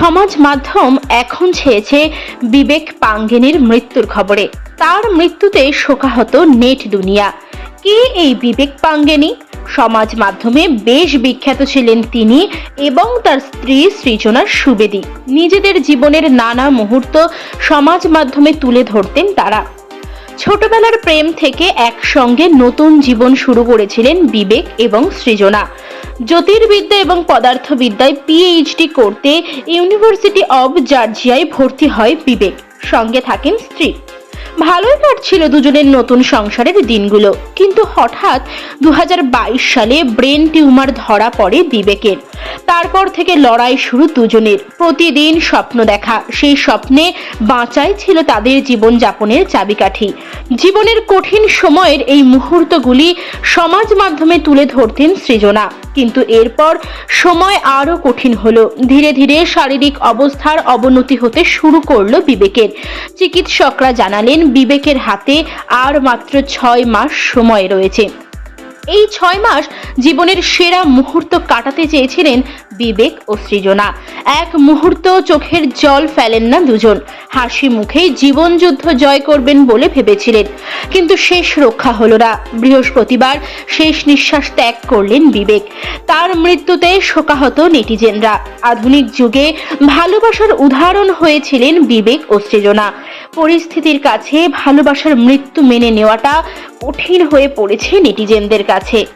সমাজ মাধ্যম এখন ছেয়েছে বিবেক পাঙ্গেনের মৃত্যুর খবরে। তার মৃত্যুতে শোকাহত নেট দুনিয়া। কে এই বিবেক পাঙ্গেনি? সমাজ মাধ্যমে বেশ বিখ্যাত ছিলেন তিনি এবং তার স্ত্রী সৃজনা সুবেদী। নিজেদের জীবনের নানা মুহূর্ত সমাজ মাধ্যমে তুলে ধরতেন তারা। ছোটবেলার প্রেম থেকে একসঙ্গে নতুন জীবন শুরু করেছিলেন বিবেক এবং সৃজনা। জ্যোতির্বিদ্যা এবং পদার্থবিদ্যায় পিএইচডি করতে ইউনিভার্সিটি অব জর্জিয়ায় ভর্তি হয় বিবেক। সঙ্গে থাকেন স্ত্রী। ভালোই কাটছিল দুজনের নতুন সংসারের দিনগুলো। কিন্তু হঠাৎ দু হাজার বাইশ সালে ব্রেন টিউমার ধরা পড়ে বিবেকের। তারপর থেকে লড়াই শুরু দুজনের। প্রতিদিন স্বপ্ন দেখা। সেই স্বপ্নে বাঁচাই ছিল তাদের জীবনযাপনের চাবিকাঠি। জীবনের কঠিন সময়ের এই মুহূর্তগুলি সমাজ মাধ্যমে তুলে ধরতেন সৃজনা। কিন্তু এরপর সময় আরও কঠিন হলো। ধীরে ধীরে শারীরিক অবস্থার অবনতি হতে শুরু করল বিবেকের। চিকিৎসকরা জানালেন, বিবেকের হাতে আর মাত্র ছয় মাস সময় রয়েছে। এই ছয় মাস জীবনের সেরা মুহূর্ত কাটাতে চেয়েছিলেন বিবেক ও সৃজনা। এক মুহূর্ত চোখের জল ফেলেন না দুজন। হাসি মুখেই জীবনযুদ্ধ জয় করবেন বলে ভেবেছিলেন। কিন্তু শেষ রক্ষা হলো না। বৃহস্পতিবার শেষ নিঃশ্বাস ত্যাগ করলেন বিবেক। তার মৃত্যুতে শোকাহত নেটিজেনরা। আধুনিক যুগে ভালোবাসার উদাহরণ হয়েছিলেন বিবেক ও সৃজনা। পরিস্থিতির কাছে ভালোবাসার মৃত্যু মেনে নেওয়াটা কঠিন হয়ে পড়েছে নেটিজেনদের কাছে।